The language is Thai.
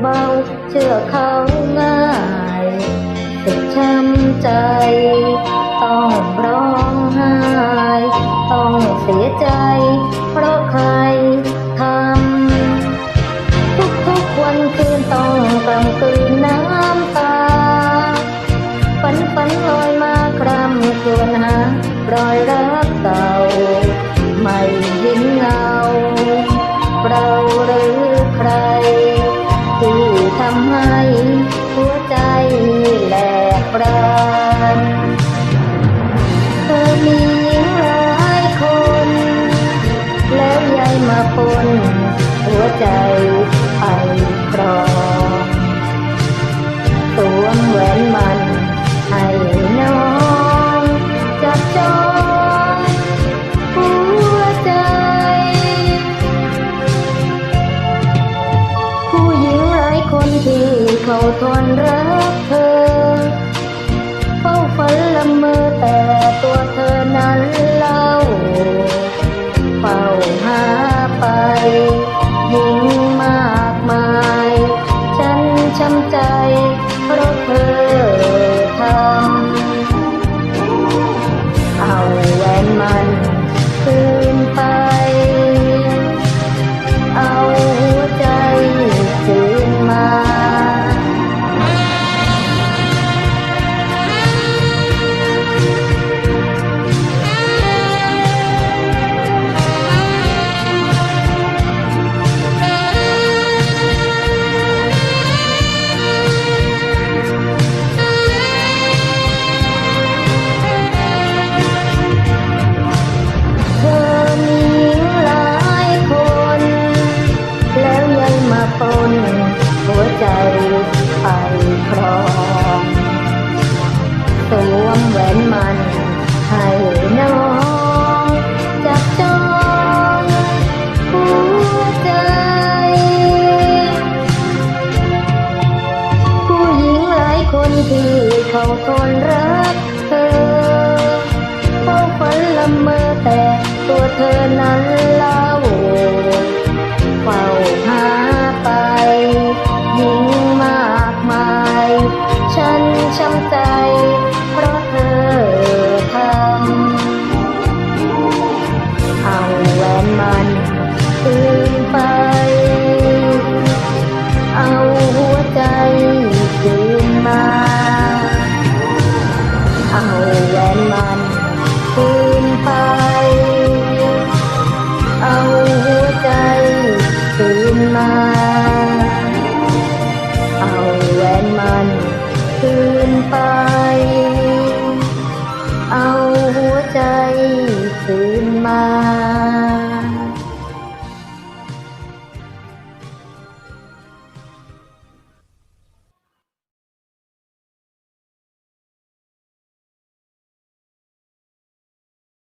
เบาเชื่อเขาง่ายสุดช้ำใจ ต้องร้องไห้ ต้องเสียใจ เพราะใครทำทุกๆวันคืนต้องกลำกลืนน้ำตา ฝันฝันลอยมาครำครวญหารอยรักเก่าไม่ ใจไปครองสวมแหวนมันให้น้องจับจองหัวใจ ผู้หญิงหลายคนที่เขาทนรัก แที่เขาซ่อนรักเธอเฝ้าฝันละเมอแต่ตัวเธอนั้นเล่าเฝ้าหาไปยิ่งมากมาย ฉันช้ำใจเพราะเธอทำเอาแหวนมา Ah.